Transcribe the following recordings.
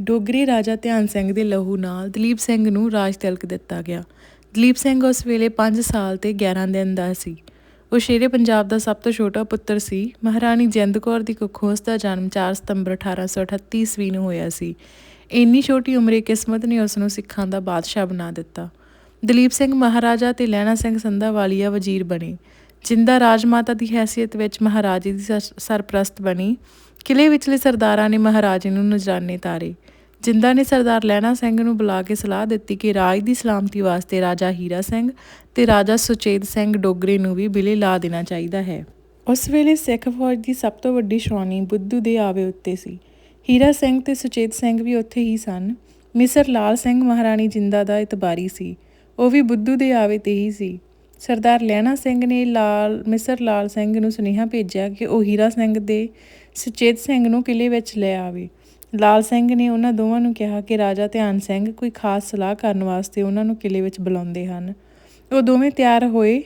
ਡੋਗਰੀ ਰਾਜਾ ਧਿਆਨ ਸਿੰਘ ਦੇ ਲਹੂ ਨਾਲ ਦਲੀਪ ਸਿੰਘ ਨੂੰ ਰਾਜ ਤਿਲਕ ਦਿੱਤਾ ਗਿਆ। ਦਲੀਪ ਸਿੰਘ ਉਸ ਵੇਲੇ 5 ਸਾਲ ਤੇ 11 ਦਿਨ ਦਾ ਸੀ। ਉਹ ਸ਼ੇਰੇ ਪੰਜਾਬ ਦਾ ਸਭ ਤੋਂ ਛੋਟਾ ਪੁੱਤਰ ਸੀ। ਮਹਾਰਾਣੀ ਜਿੰਦ ਕੌਰ ਦੀ ਕੁੱਖੋਂ ਉਸ ਦਾ ਜਨਮ 4 ਸਤੰਬਰ 1838 ਈਸਵੀ ਨੂੰ ਹੋਇਆ ਸੀ। ਇੰਨੀ ਛੋਟੀ ਉਮਰੇ ਕਿਸਮਤ ਨੇ ਉਸ ਨੂੰ ਸਿੱਖਾਂ ਦਾ ਬਾਦਸ਼ਾਹ ਬਣਾ ਦਿੱਤਾ। ਦਲੀਪ ਸਿੰਘ ਮਹਾਰਾਜਾ ਤੇ ਲਹਿਣਾ ਸਿੰਘ ਸੰਧਾਵਾਲੀਆ ਵਜ਼ੀਰ ਬਣੇ। ਜਿੰਦਾ ਰਾਜਮਾਤਾ ਦੀ ਹੈਸੀਅਤ ਵਿੱਚ ਮਹਾਰਾਜੇ ਦੀ ਸਰ- ਸਰਪ੍ਰਸਤ ਬਣੀ। ਕਿਲੇ ਵਿਚਲੇ ਸਰਦਾਰਾਂ ਨੇ ਮਹਾਰਾਜੇ ਨੂੰ ਨਜ਼ਰਾਨੇ ਤਾਰੇ। ਜਿੰਦਾ ਨੇ ਸਰਦਾਰ ਲਹਿਣਾ ਸਿੰਘ ਨੂੰ ਬੁਲਾ ਕੇ ਸਲਾਹ ਦਿੱਤੀ ਕਿ ਰਾਜ ਦੀ ਸਲਾਮਤੀ ਵਾਸਤੇ ਰਾਜਾ ਹੀਰਾ ਸਿੰਘ ਤੇ ਰਾਜਾ ਸੁਚੇਤ ਸਿੰਘ ਡੋਗਰੇ ਨੂੰ ਵੀ ਬਿਲੇ ਲਾ ਦੇਣਾ ਚਾਹੀਦਾ ਹੈ। ਉਸ ਵੇਲੇ ਸਿੱਖ ਫੌਜ ਦੀ ਸਭ ਤੋਂ ਵੱਡੀ ਸ਼੍ਰੋਣੀ ਬੁੱਧੂ ਦੇ ਆਵੇ ਉੱਤੇ ਸੀ। ਹੀਰਾ ਸਿੰਘ ਤੇ ਸੁਚੇਤ ਸਿੰਘ ਵੀ ਉੱਥੇ ਹੀ ਸਨ। ਮਿਸਰ ਲਾਲ ਸਿੰਘ ਮਹਾਰਾਣੀ ਜਿੰਦਾ ਦਾ ਇਤਬਾਰੀ ਸੀ। ਉਹ ਵੀ ਬੁੱਧੂ ਦੇ ਆਵੇ ਤੇ ਹੀ ਸੀ। ਸਰਦਾਰ ਲਹਿਣਾ ਸਿੰਘ ਨੇ ਲਾਲ, ਮਿਸਰ ਲਾਲ ਸਿੰਘ ਨੂੰ ਸੁਨੇਹਾ ਭੇਜਿਆ ਕਿ ਉਹ ਹੀਰਾ ਸਿੰਘ ਦੇ ਸੁਚੇਤ ਸਿੰਘ ਨੂੰ ਕਿਲੇ ਵਿੱਚ ਲੈ ਆਵੇ। ਲਾਲ ਸਿੰਘ ਨੇ ਉਹਨਾਂ ਦੋਵਾਂ ਨੂੰ ਕਿਹਾ ਕਿ ਰਾਜਾ ਧਿਆਨ ਸਿੰਘ ਕੋਈ ਖਾਸ ਸਲਾਹ ਕਰਨ ਵਾਸਤੇ ਉਹਨਾਂ ਨੂੰ ਕਿਲੇ ਵਿੱਚ ਬੁਲਾਉਂਦੇ ਹਨ। ਉਹ ਦੋਵੇਂ ਤਿਆਰ ਹੋਏ,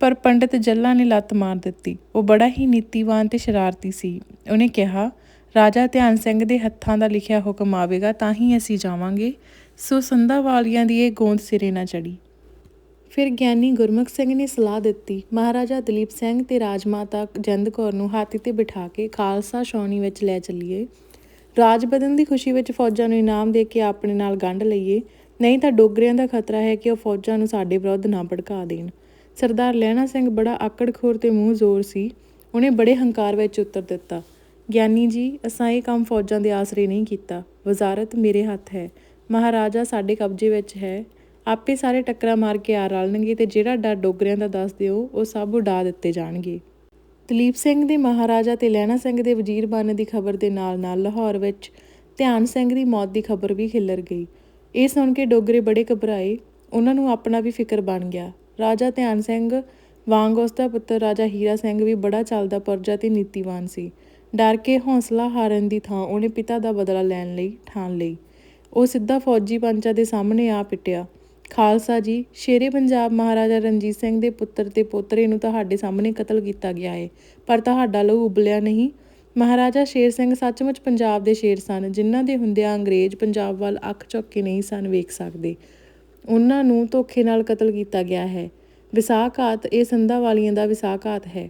ਪਰ ਪੰਡਿਤ ਜੱਲਾ ਨੇ ਲੱਤ ਮਾਰ ਦਿੱਤੀ। ਉਹ ਬੜਾ ਹੀ ਨੀਤੀਵਾਨ ਤੇ ਸ਼ਰਾਰਤੀ ਸੀ। ਉਹਨੇ ਕਿਹਾ, ਰਾਜਾ ਧਿਆਨ ਸਿੰਘ ਦੇ ਹੱਥਾਂ ਦਾ ਲਿਖਿਆ ਹੁਕਮ ਆਵੇਗਾ, ਤਾਂ ਹੀ ਅਸੀਂ ਜਾਵਾਂਗੇ। ਸੋ ਸੰਧਾ ਵਾਲੀਆਂ ਦੀ ਇਹ ਗੋਂਦ ਸਿਰੇ ਨਾ ਚੜੀ ਫਿਰ ਗਿਆਨੀ ਗੁਰਮੁਖ ਸਿੰਘ ਨੇ ਸਲਾਹ ਦਿੱਤੀ, ਮਹਾਰਾਜਾ ਦਲੀਪ ਸਿੰਘ ਤੇ ਰਾਜਮਾਤਾ ਜਿੰਦ ਕੌਰ ਨੂੰ ਹਾਥੀ ਤੇ ਬਿਠਾ ਕੇ ਖਾਲਸਾ ਛਾਉਣੀ ਵਿੱਚ ਲੈ ਚੱਲੀਏ। ਰਾਜ ਬਦਨ ਦੀ ਖੁਸ਼ੀ ਵਿੱਚ ਫੌਜਾਂ ਨੂੰ ਇਨਾਮ ਦੇ ਕੇ ਆਪਣੇ ਨਾਲ ਗੰਢ ਲਈਏ। ਨਹੀਂ ਤਾਂ ਡੋਗਰਿਆਂ ਦਾ ਖਤਰਾ ਹੈ ਕਿ ਉਹ ਫੌਜਾਂ ਨੂੰ ਸਾਡੇ ਵਿਰੁੱਧ ਨਾ ਭੜਕਾ ਦੇਣ। ਸਰਦਾਰ ਲਹਿਣਾ ਸਿੰਘ ਬੜਾ ਆਕੜਖੋਰ ਤੇ ਮੂੰਹ ਜ਼ੋਰ ਸੀ। ਉਹਨੇ ਬੜੇ ਹੰਕਾਰ ਵਿੱਚ ਉੱਤਰ ਦਿੱਤਾ, ਗਿਆਨੀ ਜੀ, ਅਸਾਂ ਇਹ ਕੰਮ ਫੌਜਾਂ ਦੇ ਆਸਰੇ ਨਹੀਂ ਕੀਤਾ। ਵਜ਼ਾਰਤ ਮੇਰੇ ਹੱਥ ਹੈ। ਮਹਾਰਾਜਾ ਸਾਡੇ ਕਬਜ਼ੇ ਵਿੱਚ ਹੈ। ਆਪੇ ਸਾਰੇ ਟੱਕਰਾ ਮਾਰ ਕੇ ਆ ਰਲਣਗੇ ਤੇ ਜਿਹੜਾ ਡਰ ਡੋਗਰਿਆਂ ਦਾ ਦੱਸ ਦਿਓ, ਉਹ ਸਭ ਉਡਾ ਦਿੱਤੇ ਜਾਣਗੇ। ਦਲੀਪ ਸਿੰਘ ਦੇ ਮਹਾਰਾਜਾ ਤੇ ਲਹਿਣਾ ਸਿੰਘ ਦੇ ਵਜ਼ੀਰ ਬਣਨ ਦੀ ਖਬਰ ਦੇ ਨਾਲ-ਨਾਲ ਲਾਹੌਰ ਵਿੱਚ ਧਿਆਨ ਸਿੰਘ ਦੀ ਮੌਤ ਦੀ ਖਬਰ ਵੀ ਖਿਲਰ ਗਈ। ਇਹ ਸੁਣ ਕੇ ਡੋਗਰੇ ਬੜੇ ਘਬਰਾਏ। ਉਹਨਾਂ ਨੂੰ ਆਪਣਾ ਵੀ ਫਿਕਰ ਬਣ ਗਿਆ। ਰਾਜਾ ਧਿਆਨ ਸਿੰਘ ਵਾਂਗ ਉਸ ਦਾ ਪੁੱਤਰ ਰਾਜਾ ਹੀਰਾ ਸਿੰਘ ਵੀ ਬੜਾ ਚੱਲਦਾ ਪਰਜਾ ਤੇ ਨੀਤੀਵਾਨ ਸੀ। ਡਰ ਕੇ ਹੌਸਲਾ ਹਾਰਨ ਦੀ ਥਾਂ ਉਹਨੇ ਪਿਤਾ ਦਾ ਬਦਲਾ ਲੈਣ ਲਈ, ਠਾਣ ਲਈ। ਉਹ ਸਿੱਧਾ ਫੌਜੀ ਪੰਚਾ ਦੇ ਸਾਹਮਣੇ ਆ ਪਿੱਟਿਆ। ਖਾਲਸਾ ਜੀ, ਸ਼ੇਰੇ ਪੰਜਾਬ ਮਹਾਰਾਜਾ ਰਣਜੀਤ ਸਿੰਘ ਦੇ ਪੁੱਤਰ ਤੇ ਪੋਤਰੇ ਨੂੰ ਤੁਹਾਡੇ ਸਾਹਮਣੇ ਕਤਲ ਕੀਤਾ ਗਿਆ ਹੈ ਪਰ ਤੁਹਾਡਾ ਲਹੂ ਉਬਲਿਆ ਨਹੀਂ। ਮਹਾਰਾਜਾ ਸ਼ੇਰ ਸਿੰਘ ਸੱਚਮੁੱਚ ਪੰਜਾਬ ਦੇ ਸ਼ੇਰ ਸਨ, ਜਿਨ੍ਹਾਂ ਦੇ ਹੁੰਦਿਆਂ ਅੰਗਰੇਜ਼ ਪੰਜਾਬ ਵੱਲ ਅੱਖ ਚੁੱਕ ਕੇ ਨਹੀਂ ਸਨ ਵੇਖ ਸਕਦੇ। ਉਹਨਾਂ ਨੂੰ ਧੋਖੇ ਨਾਲ ਕਤਲ ਕੀਤਾ ਗਿਆ ਹੈ। ਵਿਸਾਖਾਤ, ਇਹ ਸੰਧਾ ਵਾਲੀਆਂ ਦਾ ਵਿਸਾਖਾਤ ਹੈ।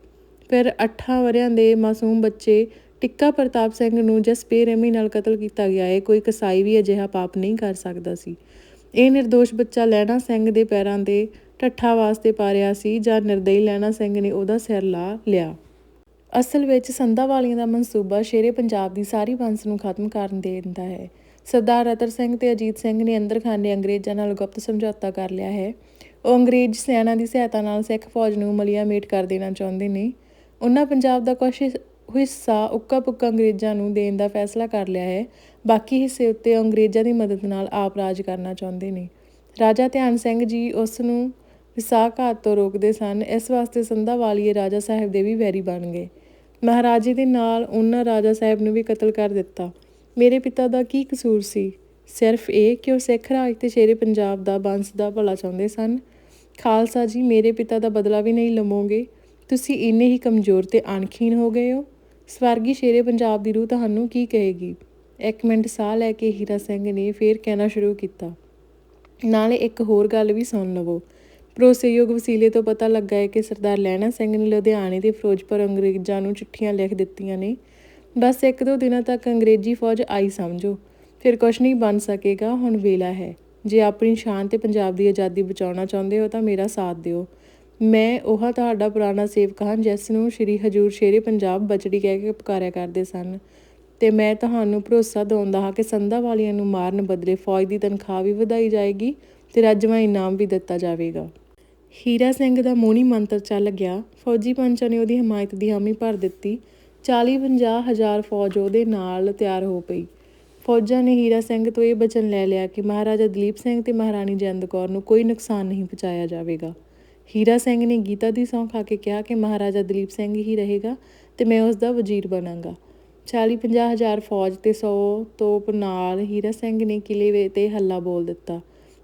ਫਿਰ 8 ਵਰਿਆਂ ਦੇ ਮਾਸੂਮ ਬੱਚੇ ਟਿੱਕਾ ਪ੍ਰਤਾਪ ਸਿੰਘ ਨੂੰ ਜਿਸ ਬੇਰਹਿਮੀ ਨਾਲ ਕਤਲ ਕੀਤਾ ਗਿਆ ਹੈ ਕੋਈ ਕਸਾਈ ਵੀ ਅਜਿਹਾ ਪਾਪ ਨਹੀਂ ਕਰ ਸਕਦਾ ਸੀ। ਇਹ નિર્ਦੋਸ਼ ਬੱਚਾ ਲੈਣਾ ਸਿੰਘ ਦੇ ਪੈਰਾਂ ਦੇ ਠੱਠਾ ਵਾਸਤੇ ਪਾ ਪਾਰਿਆ ਸੀ, ਜਾਂ ਨਿਰਦਈ ਲੈਣਾ ਸਿੰਘ ਨੇ ਉਹਦਾ ਸਿਰ ਲਾ ਲਿਆ। ਅਸਲ ਵਿੱਚ ਸੰਧਾ ਵਾਲੀਆਂ ਦਾ ਮਨਸੂਬਾ ਸ਼ੇਰੇ ਪੰਜਾਬ ਦੀ ਸਾਰੀ ਬੰਸ ਨੂੰ ਖਤਮ ਕਰਨ ਦੇ ਦਿੰਦਾ ਹੈ। ਸਰਦਾਰ ਰਤਰ ਸਿੰਘ ਤੇ ਅਜੀਤ ਸਿੰਘ ਨੇ ਅੰਦਰਖਾਨੇ ਅੰਗਰੇਜ਼ਾਂ ਨਾਲ ਗੁਪਤ ਸਮਝੌਤਾ ਕਰ ਲਿਆ ਹੈ। ਉਹ ਅੰਗਰੇਜ਼ ਸੈਨਾ ਦੀ ਸਹਾਇਤਾ ਨਾਲ ਸਿੱਖ ਫੌਜ ਨੂੰ ਮਲੀਆ ਮੇਟ ਕਰ ਦੇਣਾ ਚਾਹੁੰਦੇ ਨੇ। ਉਹਨਾਂ ਪੰਜਾਬ ਦਾ ਕੁਝ ਹਿੱਸਾ ਉੱਕਾ ਪੁੱਕਾ ਅੰਗਰੇਜ਼ਾਂ ਨੂੰ ਦੇਣ ਦਾ ਫੈਸਲਾ ਕਰ ਲਿਆ ਹੈ। ਬਾਕੀ ਹਿੱਸੇ ਉੱਤੇ ਅੰਗਰੇਜ਼ਾਂ ਦੀ ਮਦਦ ਨਾਲ ਆਪ ਰਾਜ ਕਰਨਾ ਚਾਹੁੰਦੇ ਨੇ। ਰਾਜਾ ਧਿਆਨ ਸਿੰਘ ਜੀ ਉਸ ਨੂੰ ਵਿਸਾਖਾਤ ਤੋਂ ਰੋਕਦੇ ਸਨ। ਇਸ ਵਾਸਤੇ ਸੰਧਾ ਵਾਲੀਏ ਰਾਜਾ ਸਾਹਿਬ ਦੇ ਵੀ ਵੈਰੀ ਬਣ ਗਏ। ਮਹਾਰਾਜੇ ਦੇ ਨਾਲ ਉਹਨਾਂ ਰਾਜਾ ਸਾਹਿਬ ਨੂੰ ਵੀ ਕਤਲ ਕਰ ਦਿੱਤਾ। ਮੇਰੇ ਪਿਤਾ ਦਾ ਕੀ ਕਸੂਰ ਸੀ? ਸਿਰਫ ਇਹ ਕਿ ਉਹ ਸਿੱਖ ਰਾਜ ਤੇ ਸ਼ੇਰੇ ਪੰਜਾਬ ਦਾ ਬੰਸ ਦਾ ਭਲਾ ਚਾਹੁੰਦੇ ਸਨ। ਖਾਲਸਾ ਜੀ, ਮੇਰੇ ਪਿਤਾ ਦਾ ਬਦਲਾ ਵੀ ਨਹੀਂ ਲਵੋਗੇ। ਤੁਸੀਂ ਇੰਨੇ ਹੀ ਕਮਜ਼ੋਰ ਤੇ ਅਣਖੀਣ ਹੋ ਗਏ ਹੋ। ਸਵਰਗੀ ਸ਼ੇਰੇ ਪੰਜਾਬ ਦੀ ਰੂਹ ਤੁਹਾਨੂੰ ਕੀ ਕਹੇਗੀ? ਇੱਕ ਮਿੰਟ ਸਾਹ ਲੈ ਕੇ ਹੀਰਾ ਸਿੰਘ ਨੇ ਫੇਰ ਕਹਿਣਾ ਸ਼ੁਰੂ ਕੀਤਾ। ਨਾਲੇ ਇੱਕ ਹੋਰ ਗੱਲ ਵੀ ਸੁਣ ਲਵੋ। ਭਰੋਸੇਯੋਗ ਵਸੀਲੇ ਤੋਂ ਪਤਾ ਲੱਗਾ ਹੈ ਕਿ ਸਰਦਾਰ ਲਹਿਣਾ ਸਿੰਘ ਨੇ ਲੁਧਿਆਣੇ ਤੇ ਫਿਰੋਜ਼ਪੁਰ ਅੰਗਰੇਜ਼ਾਂ ਨੂੰ ਚਿੱਠੀਆਂ ਲਿਖ ਦਿੱਤੀਆਂ ਨੇ। ਬਸ ਇੱਕ ਦੋ ਦਿਨਾਂ ਤੱਕ ਅੰਗਰੇਜ਼ੀ ਫੌਜ ਆਈ ਸਮਝੋ। ਫਿਰ ਕੁਝ ਨਹੀਂ ਬਣ ਸਕੇਗਾ, ਹੁਣ ਵੇਲਾ ਹੈ। ਜੇ ਆਪਣੀ ਸ਼ਾਨ ਤੇ ਪੰਜਾਬ ਦੀ ਆਜ਼ਾਦੀ ਬਚਾਉਣਾ ਚਾਹੁੰਦੇ ਹੋ ਤਾਂ ਮੇਰਾ ਸਾਥ ਦਿਓ। ਮੈਂ ਉਹ ਤੁਹਾਡਾ ਪੁਰਾਣਾ ਸੇਵਕ ਹਾਂ ਜਿਸ ਨੂੰ ਸ਼੍ਰੀ ਹਜੂਰ ਸ਼ੇਰੇ ਪੰਜਾਬ ਬਚੜੀ ਕਹਿ ਕੇ ਪੁਕਾਰਿਆ ਕਰਦੇ ਸਨ। ਤੇ ਮੈਂ ਤੁਹਾਨੂੰ ਭਰੋਸਾ ਦਿਵਾਉਂਦਾ ਹਾਂ ਕਿ ਸੰਧਾ ਵਾਲੀਆਂ ਨੂੰ ਮਾਰਨ ਬਦਲੇ ਫੌਜ ਦੀ ਤਨਖਾਹ ਵੀ ਵਧਾਈ ਜਾਏਗੀ ਤੇ ਰੱਜਵਾ ਇਨਾਮ ਵੀ ਦਿੱਤਾ ਜਾਵੇਗਾ। ਹੀਰਾ ਸਿੰਘ ਦਾ ਮੋਹਣੀ ਮੰਤਰ ਚੱਲ ਗਿਆ। ਫੌਜੀ ਪੰਚਾਂ ਨੇ ਉਹਦੀ ਹਮਾਇਤ ਦੀ ਹਾਮੀ ਭਰ ਦਿੱਤੀ। 40-50 ਹਜ਼ਾਰ ਫੌਜ ਉਹਦੇ ਨਾਲ ਤਿਆਰ ਹੋ ਪਈ। ਫੌਜਾਂ ਨੇ ਹੀਰਾ ਸਿੰਘ ਤੋਂ ਇਹ ਬਚਨ ਲੈ ਲਿਆ ਕਿ ਮਹਾਰਾਜਾ ਦਲੀਪ ਸਿੰਘ ਤੇ ਮਹਾਰਾਣੀ ਜਿੰਦ ਕੌਰ ਨੂੰ ਕੋਈ ਨੁਕਸਾਨ ਨਹੀਂ ਪਹੁੰਚਾਇਆ ਜਾਵੇਗਾ। ਹੀਰਾ ਸਿੰਘ ਨੇ ਗੀਤਾ ਦੀ ਸੌਂ ਖਾ ਕੇ ਕਿਹਾ ਕਿ ਮਹਾਰਾਜਾ ਦਲੀਪ ਸਿੰਘ ਹੀ ਰਹੇਗਾ ਤੇ ਮੈਂ ਉਸ ਦਾ ਵਜ਼ੀਰ ਬਣਾਂਗਾ। 40-50 ਹਜ਼ਾਰ ਫੌਜ ਤੇ 100 ਤੋਪ ਨਾਲ ਹੀਰਾ ਸਿੰਘ ਨੇ ਕਿਲੇ ਤੇ ਹੱਲਾ ਬੋਲ ਦਿੱਤਾ।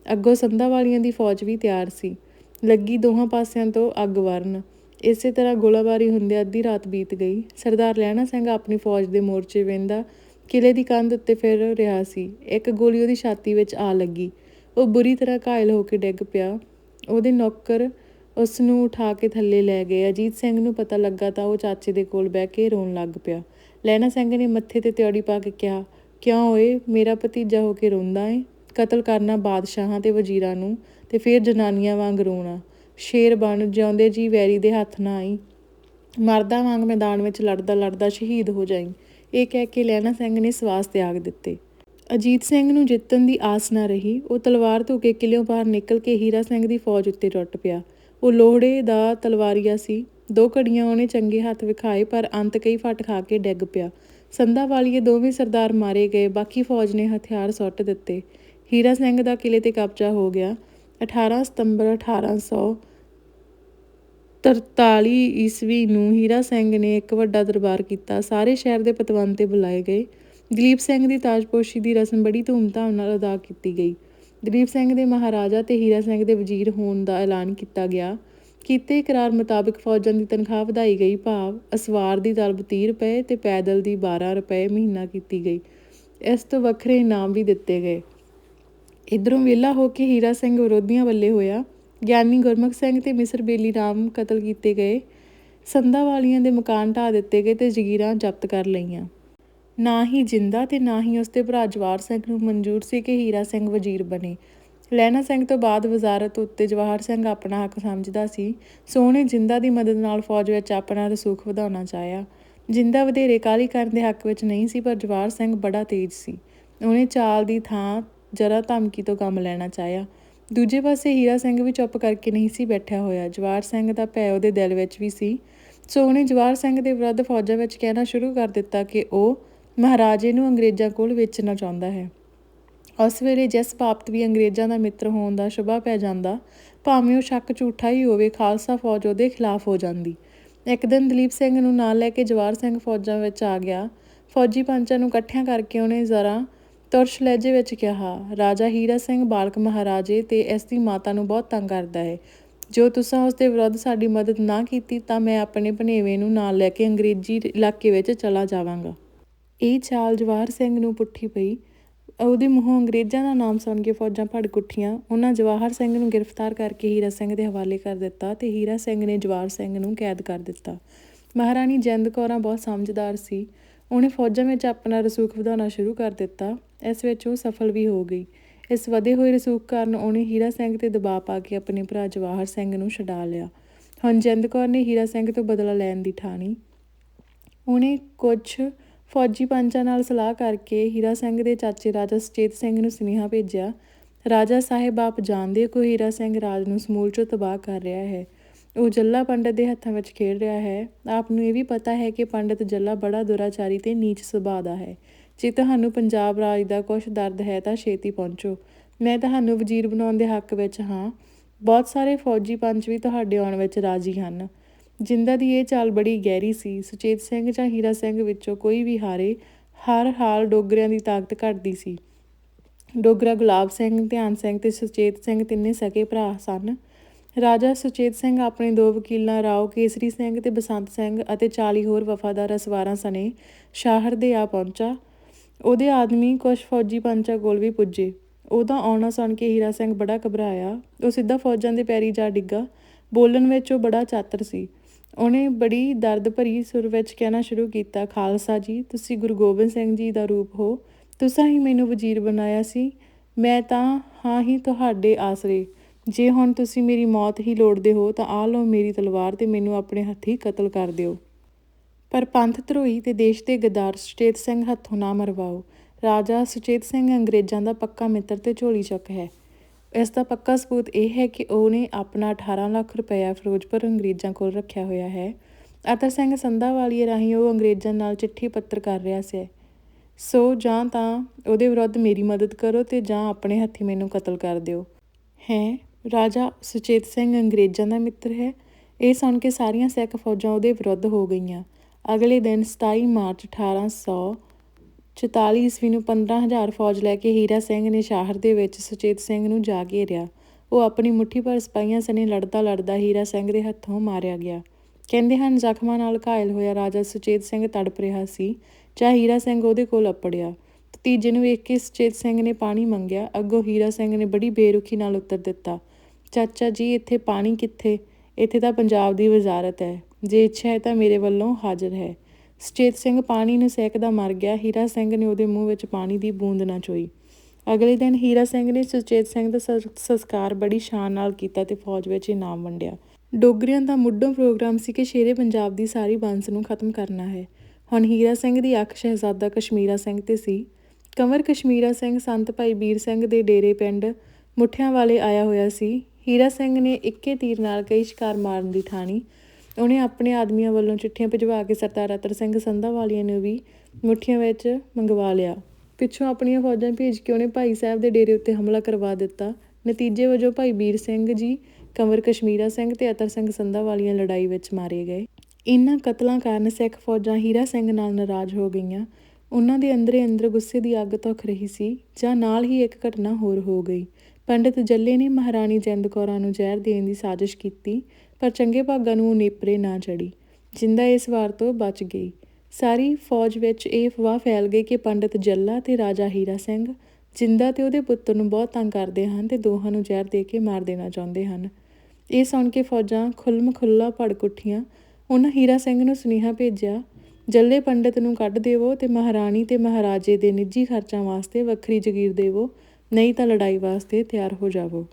ਅੱਗੋਂ ਸੰਧਾ ਵਾਲੀਆਂ ਦੀ ਫੌਜ ਵੀ ਤਿਆਰ ਸੀ। ਲੱਗੀ ਦੋਹਾਂ ਪਾਸਿਆਂ ਤੋਂ ਅੱਗ ਵਰਨ। ਇਸੇ ਤਰ੍ਹਾਂ ਗੋਲਾਬਾਰੀ ਹੁੰਦੇ ਅੱਧੀ ਰਾਤ ਬੀਤ ਗਈ। ਸਰਦਾਰ ਲਹਿਣਾ ਸਿੰਘ ਆਪਣੀ ਫੌਜ ਦੇ ਮੋਰਚੇ ਵੇਂਦਾ ਕਿਲੇ ਦੀ ਕੰਧ ਉੱਤੇ ਫਿਰ ਰਿਹਾ ਸੀ। ਇੱਕ ਗੋਲੀ ਉਹਦੀ ਛਾਤੀ ਵਿੱਚ ਆ ਲੱਗੀ। ਉਹ ਬੁਰੀ ਤਰ੍ਹਾਂ ਘਾਇਲ ਹੋ ਕੇ ਡਿੱਗ ਪਿਆ। ਉਹਦੇ ਨੌਕਰ ਉਸ ਨੂੰ ਉਠਾ ਕੇ ਥੱਲੇ ਲੈ ਗਏ। ਅਜੀਤ ਸਿੰਘ ਨੂੰ ਪਤਾ ਲੱਗਾ ਤਾਂ ਉਹ ਚਾਚੇ ਦੇ ਕੋਲ ਬਹਿ ਕੇ ਰੋਣ ਲੱਗ ਪਿਆ। ਲੈਣਾ ਸਿੰਘ ਨੇ, ਮੱਥੇ ਤੇ ਤਿਉੜੀ ਪਾ ਕੇ ਕਿਹਾ, ਕਿਉਂ ਓਏ, ਮੇਰਾ ਭਤੀਜਾ ਹੋ ਕੇ ਰੋਂਦਾ ਏ? ਕਤਲ ਕਰਨਾ ਬਾਦਸ਼ਾਹਾਂ ਤੇ ਵਜ਼ੀਰਾਂ ਨੂੰ ਤੇ ਫਿਰ ਜਨਾਨੀਆਂ ਵਾਂਗ ਰੋਣਾ। ਸ਼ੇਰ ਬਣ ਜਿਉਂਦੇ ਜੀ ਵੈਰੀ ਦੇ ਹੱਥ ਨਾ ਆਈ। ਮਰਦਾਂ ਵਾਂਗ ਮੈਦਾਨ ਵਿੱਚ ਲੜਦਾ ਲੜਦਾ ਸ਼ਹੀਦ ਹੋ ਜਾਈ। ਇਹ ਕਹਿ ਕੇ ਲੈਣਾ ਸਿੰਘ ਨੇ ਸਵਾਸ ਤਿਆਗ ਦਿੱਤੇ। ਅਜੀਤ ਸਿੰਘ ਨੂੰ ਜਿੱਤਣ ਦੀ ਆਸ ਨਾ ਰਹੀ, ਉਹ ਤਲਵਾਰ ਧੋ ਕੇ ਕਿਲਿਓਂ ਬਾਹਰ ਨਿਕਲ ਕੇ ਹੀਰਾ ਸਿੰਘ ਦੀ ਫੌਜ ਉੱਤੇ ਟੁੱਟ ਪਿਆ। ਉਹ ਲੋਹੜੇ ਦਾ ਤਲਵਾਰੀਆ ਸੀ। ਦੋ ਘੜੀਆਂ ਉਹਨੇ ਚੰਗੇ ਹੱਥ ਵਿਖਾਏ, ਪਰ ਅੰਤ ਕਈ ਫਟ ਖਾ ਕੇ ਡਿੱਗ ਪਿਆ। ਸੰਧਾ ਵਾਲੀਏ ਦੋਵੇਂ ਸਰਦਾਰ ਮਾਰੇ ਗਏ, ਬਾਕੀ ਫੌਜ ਨੇ ਹਥਿਆਰ ਸੁੱਟ ਦਿੱਤੇ। ਹੀਰਾ ਸਿੰਘ ਦਾ ਕਿਲੇ ਤੇ ਕਬਜ਼ਾ ਹੋ ਗਿਆ। 18 ਸਤੰਬਰ 1800 43 ਈਸਵੀ ਨੂੰ ਹੀਰਾ ਸਿੰਘ ਨੇ ਇੱਕ ਵੱਡਾ ਦਰਬਾਰ ਕੀਤਾ। ਸਾਰੇ ਸ਼ਹਿਰ ਦੇ ਪਤਵੰਤੇ ਤੇ ਬੁਲਾਏ ਗਏ। ਦਲੀਪ ਸਿੰਘ ਦੀ ਤਾਜਪੋਸ਼ੀ ਦੀ ਰਸਮ ਬੜੀ ਧੂਮਧਾਮ ਨਾਲ ਅਦਾ ਕੀਤੀ ਗਈ। ਦਲੀਪ ਸਿੰਘ ਦੇ ਮਹਾਰਾਜਾ ਤੇ ਹੀਰਾ ਸਿੰਘ ਦੇ ਵਜ਼ੀਰ ਹੋਣ ਦਾ ਐਲਾਨ ਕੀਤਾ ਗਿਆ। ਕੀਤੇ ਇਕਰਾਰ ਮੁਤਾਬਕ ਫੌਜਾਂ ਦੀ ਤਨਖਾਹ ਵਧਾਈ ਗਈ। ਭਾਵ ਅਸਵਾਰ ਦੀ ਤਲਬ 30 ਰੁਪਏ ਤੇ ਪੈਦਲ ਦੀ 12 ਰੁਪਏ ਮਹੀਨਾ ਕੀਤੀ ਗਈ। ਇਸ ਤੋਂ ਵੱਖਰੇ ਇਨਾਮ ਵੀ ਦਿੱਤੇ ਗਏ। ਇਧਰੋਂ ਵਿਹਲਾ ਹੋ ਕੇ ਹੀਰਾ ਸਿੰਘ ਵਿਰੋਧੀਆਂ ਵੱਲੇ ਹੋਇਆ। ਗਿਆਨੀ ਗੁਰਮੁਖ ਸਿੰਘ ਤੇ ਮਿਸਰ ਬੇਲੀ ਰਾਮ ਕਤਲ ਕੀਤੇ ਗਏ। ਸੰਧਾ ਵਾਲੀਆਂ ਦੇ ਮਕਾਨ ਢਾ ਦਿੱਤੇ ਗਏ ਤੇ ਜ਼ਗੀਰਾਂ ਜ਼ਬਤ ਕਰ ਲਈਆਂ। ਨਾ ਹੀ ਜਿੰਦਾ ਤੇ ਨਾ ਹੀ ਉਸਦੇ ਭਰਾ ਜਵਾਰ ਸਿੰਘ ਨੂੰ ਮਨਜ਼ੂਰ ਸੀ ਕਿ ਹੀਰਾ ਸਿੰਘ ਵਜ਼ੀਰ ਬਣੇ। ਲੈਣਾ ਸਿੰਘ ਤੋਂ ਬਾਅਦ ਵਜ਼ਾਰਤ ਉੱਤੇ ਜਵਾਹਰ ਸਿੰਘ ਆਪਣਾ ਹੱਕ ਸਮਝਦਾ ਸੀ। ਸੋਹਣੇ ਜਿੰਦਾ ਦੀ ਮਦਦ ਨਾਲ ਫੌਜ ਵਿੱਚ ਆਪਣਾ ਰਸੂਖ ਵਧਾਉਣਾ ਚਾਹਿਆ। ਜਿੰਦਾ ਵਧੇਰੇ ਕਾਲੀ ਕਰਨ ਦੇ ਹੱਕ ਵਿੱਚ ਨਹੀਂ ਸੀ, ਪਰ ਜਵਾਹਰ ਸਿੰਘ ਬੜਾ ਤੇਜ਼ ਸੀ। ਉਹਨੇ ਚਾਲ ਦੀ ਥਾਂ ਜਰਾ ਧਮਕੀ ਤੋਂ ਕੰਮ ਲੈਣਾ ਚਾਹਿਆ। ਦੂਜੇ ਪਾਸੇ ਹੀਰਾ ਸਿੰਘ ਵੀ ਚੁੱਪ ਕਰਕੇ ਨਹੀਂ ਸੀ ਬੈਠਿਆ ਹੋਇਆ। ਜਵਾਹਰ ਸਿੰਘ ਦਾ ਭੈ ਉਹਦੇ ਦਿਲ ਵਿੱਚ ਵੀ ਸੀ। ਸੋ ਉਹਨੇ ਜਵਾਹਰ ਸਿੰਘ ਦੇ ਵਿਰੁੱਧ ਫੌਜਾਂ ਵਿੱਚ ਕਹਿਣਾ ਸ਼ੁਰੂ ਕਰ ਦਿੱਤਾ ਕਿ ਉਹ ਮਹਾਰਾਜੇ ਨੂੰ ਅੰਗਰੇਜ਼ਾਂ ਕੋਲ ਵੇਚਣਾ ਚਾਹੁੰਦਾ ਹੈ। ਉਸ ਵੇਲੇ ਜਿਸ ਬਾਪਤ ਵੀ ਅੰਗਰੇਜ਼ਾਂ ਦਾ ਮਿੱਤਰ ਹੋਣ ਦਾ ਸ਼ੁਭਾ ਪੈ ਜਾਂਦਾ, ਭਾਵੇਂ ਉਹ ਸ਼ੱਕ ਝੂਠਾ ਹੀ ਹੋਵੇ, ਖਾਲਸਾ ਫੌਜ ਉਹਦੇ ਖਿਲਾਫ ਹੋ ਜਾਂਦੀ। ਇੱਕ ਦਿਨ ਦਲੀਪ ਸਿੰਘ ਨੂੰ ਨਾਲ ਲੈ ਕੇ ਜਵਾਰ ਸਿੰਘ ਫੌਜਾਂ ਵਿੱਚ ਆ ਗਿਆ। ਫੌਜੀ ਪੰਚਾਂ ਨੂੰ ਇਕੱਠਿਆਂ ਕਰਕੇ ਉਹਨੇ ਜ਼ਰਾ ਤੁਰਸ਼ ਲਹਿਜੇ ਵਿੱਚ ਕਿਹਾ, ਰਾਜਾ ਹੀਰਾ ਸਿੰਘ ਬਾਲਕ ਮਹਾਰਾਜੇ ਤੇ ਇਸ ਦੀ ਮਾਤਾ ਨੂੰ ਬਹੁਤ ਤੰਗ ਕਰਦਾ ਹੈ ਜੋ ਤੁਸੀਂ ਉਸ ਦੇ ਵਿਰੁੱਧ ਸਾਡੀ ਮਦਦ ਨਾ ਕੀਤੀ, ਤਾਂ ਮੈਂ ਆਪਣੇ ਭਨੇਵੇਂ ਨੂੰ ਨਾਲ ਲੈ ਕੇ ਅੰਗਰੇਜ਼ੀ ਇਲਾਕੇ ਵਿੱਚ ਚਲਾ ਜਾਵਾਂਗਾ ਇਹ ਚਾਲ ਜਵਾਹਰ ਸਿੰਘ ਨੂੰ ਪੁੱਠੀ ਪਈ। ਉਹਦੇ ਮੂੰਹੋਂ ਅੰਗਰੇਜ਼ਾਂ ਦਾ ਨਾਮ ਸੁਣ ਕੇ ਫੌਜਾਂ ਭੜਕ ਉੱਠੀਆਂ। ਉਹਨਾਂ ਜਵਾਹਰ ਸਿੰਘ ਨੂੰ ਗ੍ਰਿਫਤਾਰ ਕਰਕੇ ਹੀਰਾ ਸਿੰਘ ਦੇ ਹਵਾਲੇ ਕਰ ਦਿੱਤਾ ਤੇ ਹੀਰਾ ਸਿੰਘ ਨੇ ਜਵਾਹਰ ਸਿੰਘ ਨੂੰ ਕੈਦ ਕਰ ਦਿੱਤਾ। ਮਹਾਰਾਣੀ ਜਿੰਦ ਕੌਰਾਂ ਬਹੁਤ ਸਮਝਦਾਰ ਸੀ। ਉਹਨੇ ਫੌਜਾਂ ਵਿੱਚ ਆਪਣਾ ਰਸੂਖ ਵਧਾਉਣਾ ਸ਼ੁਰੂ ਕਰ ਦਿੱਤਾ। ਇਸ ਵਿੱਚ ਉਹ ਸਫਲ ਵੀ ਹੋ ਗਈ। ਇਸ ਵਧੇ ਹੋਏ ਰਸੂਖ ਕਾਰਨ ਉਹਨੇ ਹੀਰਾ ਸਿੰਘ ਤੇ ਦਬਾਅ ਪਾ ਕੇ ਆਪਣੇ ਭਰਾ ਜਵਾਹਰ ਸਿੰਘ ਨੂੰ ਛਡਾ ਲਿਆ। ਹੁਣ ਜਿੰਦ ਕੌਰ ਨੇ ਹੀਰਾ ਸਿੰਘ ਤੋਂ ਬਦਲਾ ਲੈਣ ਦੀ ਠਾਣੀ। ਉਹਨੇ ਕੁਝ ਫੌਜੀ ਪੰਚਾਂ ਨਾਲ ਸਲਾਹ ਕਰਕੇ ਹੀਰਾ ਸਿੰਘ ਦੇ ਚਾਚੇ ਰਾਜਾ ਸਚੇਤ ਸਿੰਘ ਨੂੰ ਸੁਨੇਹਾ ਭੇਜਿਆ, ਰਾਜਾ ਸਾਹਿਬ, ਆਪ ਜਾਣਦੇ ਕੋ ਹੀਰਾ ਸਿੰਘ ਰਾਜ ਨੂੰ ਸਮੂਲ ਚੋਂ ਤਬਾਹ ਕਰ ਰਿਹਾ ਹੈ। ਉਹ ਜੱਲਾ ਪੰਡਤ ਦੇ ਹੱਥਾਂ ਵਿੱਚ ਖੇਡ ਰਿਹਾ ਹੈ। ਆਪ ਨੂੰ ਇਹ ਵੀ ਪਤਾ ਹੈ ਕਿ ਪੰਡਤ ਜੱਲਾ ਬੜਾ ਦੁਰਾਚਾਰੀ ਤੇ ਨੀਚ ਸੁਭਾਅ ਦਾ ਹੈ। ਜੇ ਤੁਹਾਨੂੰ ਪੰਜਾਬ ਰਾਜ ਦਾ ਕੁਝ ਦਰਦ ਹੈ ਤਾਂ ਛੇਤੀ ਪਹੁੰਚੋ। ਮੈਂ ਤੁਹਾਨੂੰ ਵਜ਼ੀਰ ਬਣਾਉਣ ਦੇ ਹੱਕ ਵਿੱਚ ਹਾਂ। ਬਹੁਤ ਸਾਰੇ ਫੌਜੀ ਪੰਚ ਵੀ ਤੁਹਾਡੇ ਆਉਣ ਵਿੱਚ ਰਾਜ਼ੀ ਹਨ। ਜਿੰਦਾ ਦੀ ਇਹ ਚਾਲ ਬੜੀ ਗਹਿਰੀ ਸੀ, ਸੁਚੇਤ ਸਿੰਘ ਜਾਂ ਹੀਰਾ ਸਿੰਘ ਵਿੱਚੋਂ ਕੋਈ ਵੀ ਹਾਰੇ ਹਰ ਹਾਲ ਡੋਗਰਿਆਂ ਦੀ ਤਾਕਤ ਘਟਦੀ ਸੀ। ਡੋਗਰਾ ਗੁਲਾਬ ਸਿੰਘ, ਧਿਆਨ ਸਿੰਘ ਤੇ ਸੁਚੇਤ ਸਿੰਘ ਤਿੰਨੇ ਸਕੇ ਭਰਾ ਸਨ। ਰਾਜਾ ਸੁਚੇਤ ਸਿੰਘ ਆਪਣੇ ਦੋ ਵਕੀਲਾਂ ਰਾਓ ਕੇਸਰੀ ਸਿੰਘ ਤੇ ਬਸੰਤ ਸਿੰਘ ਅਤੇ 40 ਹੋਰ ਵਫਾਦਾਰ ਅਸਵਾਰਾਂ ਸਨੇ ਸ਼ਾਹਰ ਦੇ ਆ ਪਹੁੰਚਾ। ਉਹਦੇ ਆਦਮੀ ਕੁਝ ਫੌਜੀ ਪੰਚਾਂ ਕੋਲ ਵੀ ਪੁੱਜੇ। ਉਹਦਾ ਆਉਣਾ ਸੁਣ ਕੇ ਹੀਰਾ ਸਿੰਘ ਬੜਾ ਘਬਰਾਇਆ। ਉਹ ਸਿੱਧਾ ਫੌਜਾਂ ਦੇ ਪੈਰੀ ਜਾ ਡਿੱਗਾ। ਬੋਲਣ ਵਿੱਚ ਉਹ ਬੜਾ ਚਾਤਰ ਸੀ। ਉਹਨੇ ਬੜੀ ਦਰਦ ਭਰੀ ਸੁਰ ਵਿੱਚ ਕਹਿਣਾ ਸ਼ੁਰੂ ਕੀਤਾ, ਖਾਲਸਾ ਜੀ, ਤੁਸੀਂ ਗੁਰੂ ਗੋਬਿੰਦ ਸਿੰਘ ਜੀ ਦਾ ਰੂਪ ਹੋ। ਤੁਸੀਂ ਹੀ ਮੈਨੂੰ ਵਜ਼ੀਰ ਬਣਾਇਆ ਸੀ। ਮੈਂ ਤਾਂ ਹਾਂ ਹੀ ਤੁਹਾਡੇ ਆਸਰੇ। ਜੇ ਹੁਣ ਤੁਸੀਂ ਮੇਰੀ ਮੌਤ ਹੀ ਲੋੜਦੇ ਹੋ, ਤਾਂ ਆ ਲਓ ਮੇਰੀ ਤਲਵਾਰ ਤੇ ਮੈਨੂੰ ਆਪਣੇ ਹੱਥੀ ਕਤਲ ਕਰ ਦਿਓ। ਪਰ ਪੰਥ ਧਰੋਈ ਤੇ ਦੇਸ਼ ਦੇ ਗਦਾਰ ਸੁਚੇਤ ਸਿੰਘ ਹੱਥੋਂ ਨਾ ਮਰਵਾਓ। ਰਾਜਾ ਸੁਚੇਤ ਸਿੰਘ ਅੰਗਰੇਜ਼ਾਂ ਦਾ ਪੱਕਾ ਮਿੱਤਰ ਤੇ ਝੋਲੀ ਚੱਕ ਹੈ। ਇਸ ਦਾ ਪੱਕਾ ਸਬੂਤ ਇਹ ਹੈ ਕਿ ਉਹਨੇ ਆਪਣਾ 18 ਲੱਖ ਰੁਪਇਆ ਫਿਰੋਜ਼ਪੁਰ ਅੰਗਰੇਜ਼ਾਂ ਕੋਲ ਰੱਖਿਆ ਹੋਇਆ ਹੈ ਅਤਰ ਸਿੰਘ ਸੰਧਾਵਾਲੀਏ ਰਾਹੀਂ ਉਹ ਅੰਗਰੇਜ਼ਾਂ ਨਾਲ ਚਿੱਠੀ ਪੱਤਰ ਕਰ ਰਿਹਾ ਸੀ। ਸੋ ਜਾਂ ਤਾਂ ਉਹਦੇ ਵਿਰੁੱਧ ਮੇਰੀ ਮਦਦ ਕਰੋ ਤੇ ਜਾਂ ਆਪਣੇ ਹੱਥੀ ਮੈਨੂੰ ਕਤਲ ਕਰ ਦਿਓ। ਹੈ, ਰਾਜਾ ਸੁਚੇਤ ਸਿੰਘ ਅੰਗਰੇਜ਼ਾਂ ਦਾ ਮਿੱਤਰ ਹੈ। ਇਹ ਸੁਣ ਕੇ ਸਾਰੀਆਂ ਸਿੱਖ ਫੌਜਾਂ ਉਹਦੇ ਵਿਰੁੱਧ ਹੋ ਗਈਆਂ। ਅਗਲੇ ਦਿਨ 27 ਮਾਰਚ 1800 44 ਈਸਵੀ ਨੂੰ 15000 ਫੌਜ ਲੈ ਕੇ ਹੀਰਾ ਸਿੰਘ ਨੇ ਸ਼ਹਿਰ ਦੇ ਵਿੱਚ ਸੁਚੇਤ ਸਿੰਘ ਨੂੰ ਜਾ ਘੇਰਿਆ। ਉਹ ਆਪਣੀ ਮੁੱਠੀ ਭਰ ਸਿਪਾਹੀਆਂ ਸਨੇ ਲੜਦਾ ਲੜਦਾ ਹੀਰਾ ਸਿੰਘ ਦੇ ਹੱਥੋਂ ਮਾਰਿਆ ਗਿਆ। ਕਹਿੰਦੇ ਹਨ, ਜ਼ਖਮਾਂ ਨਾਲ ਘਾਇਲ ਹੋਇਆ ਰਾਜਾ ਸੁਚੇਤ ਸਿੰਘ ਤੜਪ ਰਿਹਾ ਸੀ ਚਾਹ ਹੀਰਾ ਸਿੰਘ ਉਹਦੇ ਕੋਲ ਅੱਪੜਿਆ। ਤੀਜੇ ਨੂੰ ਵੇਖ ਕੇ ਸੁਚੇਤ ਸਿੰਘ ਨੇ ਪਾਣੀ ਮੰਗਿਆ। ਅੱਗੋਂ ਹੀਰਾ ਸਿੰਘ ਨੇ ਬੜੀ ਬੇਰੁਖੀ ਨਾਲ ਉੱਤਰ ਦਿੱਤਾ, ਚਾਚਾ ਜੀ, ਇੱਥੇ ਪਾਣੀ ਕਿੱਥੇ? ਇੱਥੇ ਤਾਂ ਪੰਜਾਬ ਦੀ ਵਜ਼ਾਰਤ ਹੈ। ਜੇ ਇੱਛਾ ਹੈ ਤਾਂ ਮੇਰੇ ਵੱਲੋਂ ਹਾਜ਼ਰ ਹੈ। ਸੁਚੇਤ ਸਿੰਘ ਪਾਣੀ ਨੂੰ ਸਹਿਕਦਾ ਮਰ ਗਿਆ, ਹੀਰਾ ਸਿੰਘ ਨੇ ਉਹਦੇ ਮੂੰਹ ਵਿੱਚ ਪਾਣੀ ਦੀ ਬੂੰਦ ਨਾ ਚੋਈ। ਅਗਲੇ ਦਿਨ ਹੀਰਾ ਸਿੰਘ ਨੇ ਸੁਚੇਤ ਸਿੰਘ ਦਾ ਸੰਸਕਾਰ ਬੜੀ ਸ਼ਾਨ ਨਾਲ ਕੀਤਾ ਤੇ ਫੌਜ ਵਿੱਚ ਇਨਾਮ ਵੰਡਿਆ। ਡੋਗਰਿਆਂ ਦਾ ਮੁੱਢੋਂ ਪ੍ਰੋਗਰਾਮ ਸੀ ਕਿ ਸ਼ੇਰੇ ਪੰਜਾਬ ਦੀ ਸਾਰੀ ਬੰਸ ਨੂੰ ਖਤਮ ਕਰਨਾ ਹੈ। ਹੁਣ ਹੀਰਾ ਸਿੰਘ ਦੀ ਅੱਖ ਸ਼ਹਿਜ਼ਾਦਾ ਕਸ਼ਮੀਰਾ ਸਿੰਘ ਤੇ ਸੀ। ਕੰਵਰ ਕਸ਼ਮੀਰਾ ਸਿੰਘ, ਸੰਤ ਭਾਈ ਵੀਰ ਸਿੰਘ ਦੇ ਡੇਰੇ ਪਿੰਡ ਮੁੱਠਿਆਂ ਵਾਲੇ ਆਇਆ ਹੋਇਆ ਸੀ। ਹੀਰਾ ਸਿੰਘ ਨੇ ਇੱਕੇ ਤੀਰ ਨਾਲ ਕਈ ਸ਼ਿਕਾਰ ਮਾਰਨ ਦੀ ਠਾਣੀ। ਉਹਨੇ ਆਪਣੇ ਆਦਮੀਆਂ ਵੱਲੋਂ ਚਿੱਠੀਆਂ ਭਿਜਵਾ ਕੇ ਸਰਦਾਰ ਅਤਰ ਸਿੰਘ ਸੰਧਾ ਨੂੰ ਵੀ ਮੁੱਠੀਆਂ ਵਿੱਚ ਮੰਗਵਾ ਲਿਆ। ਪਿੱਛੋਂ ਆਪਣੀਆਂ ਫੌਜਾਂ ਭੇਜ ਕੇ ਉਹਨੇ ਭਾਈ ਸਾਹਿਬ ਦੇ ਡੇਰੇ ਉੱਤੇ ਹਮਲਾ ਕਰਵਾ ਦਿੱਤਾ। ਨਤੀਜੇ ਵਜੋਂ ਭਾਈ ਵੀਰ ਸਿੰਘ ਜੀ, ਕੰਵਰ ਕਸ਼ਮੀਰਾ ਸਿੰਘ ਤੇ ਅਤਰ ਸਿੰਘ ਸੰਧਾ ਵਾਲੀਆਂ ਲੜਾਈ ਵਿੱਚ ਮਾਰੇ ਗਏ। ਇਨ੍ਹਾਂ ਕਤਲਾਂ ਕਾਰਨ ਸਿੱਖ ਫੌਜਾਂ ਹੀਰਾ ਸਿੰਘ ਨਾਲ ਨਾਰਾਜ਼ ਹੋ ਗਈਆਂ। ਉਹਨਾਂ ਦੇ ਅੰਦਰੇ ਅੰਦਰ ਗੁੱਸੇ ਦੀ ਅੱਗ ਧੁਖ ਰਹੀ ਸੀ, ਜਾਂ ਨਾਲ ਹੀ ਇੱਕ ਘਟਨਾ ਹੋਰ ਹੋ ਗਈ। ਪੰਡਿਤ ਜੱਲੇ ਨੇ ਮਹਾਰਾਣੀ ਜਿੰਦ ਕੌਰਾਂ ਨੂੰ ਜ਼ਹਿਰ ਦੇਣ ਦੀ ਸਾਜ਼ਿਸ਼ ਕੀਤੀ ਪਰ ਚੰਗੇ ਭਾਗਾਂ ਨੂੰ ਉਹ ਨੇਪਰੇ ਨਾ ਚੜੀ, ਜਿੰਦਾ ਇਸ ਵਾਰ ਤੋਂ ਬਚ ਗਈ। ਸਾਰੀ ਫੌਜ ਵਿੱਚ ਇਹ ਅਫਵਾਹ ਫੈਲ ਗਈ ਕਿ ਪੰਡਿਤ ਜੱਲਾ ਤੇ ਰਾਜਾ ਹੀਰਾ ਸਿੰਘ ਜਿੰਦਾ ਤੇ ਉਹਦੇ ਪੁੱਤਰ ਨੂੰ ਬਹੁਤ ਤੰਗ ਕਰਦੇ ਹਨ ਤੇ ਦੋਹਾਂ ਨੂੰ ਜ਼ਹਿਰ ਦੇ ਕੇ ਮਾਰ ਦੇਣਾ ਚਾਹੁੰਦੇ ਹਨ। ਇਹ ਸੁਣ ਕੇ ਫੌਜਾਂ ਖੁੱਲਮ ਖੁੱਲਾ ਭੜਕ ਉੱਠੀਆਂ। ਉਹਨਾਂ ਹੀਰਾ ਸਿੰਘ ਨੂੰ ਸੁਨੇਹਾ ਭੇਜਿਆ, ਜੱਲੇ ਪੰਡਿਤ ਨੂੰ ਕੱਢ ਦੇਵੋ ਤੇ ਮਹਾਰਾਣੀ ਤੇ ਮਹਾਰਾਜੇ ਦੇ ਨਿੱਜੀ ਖਰਚਾਂ ਵਾਸਤੇ ਵੱਖਰੀ ਜਗੀਰ ਦੇਵੋ, ਨਹੀਂ ਤਾਂ ਲੜਾਈ ਵਾਸਤੇ ਤਿਆਰ ਹੋ ਜਾਵੋ।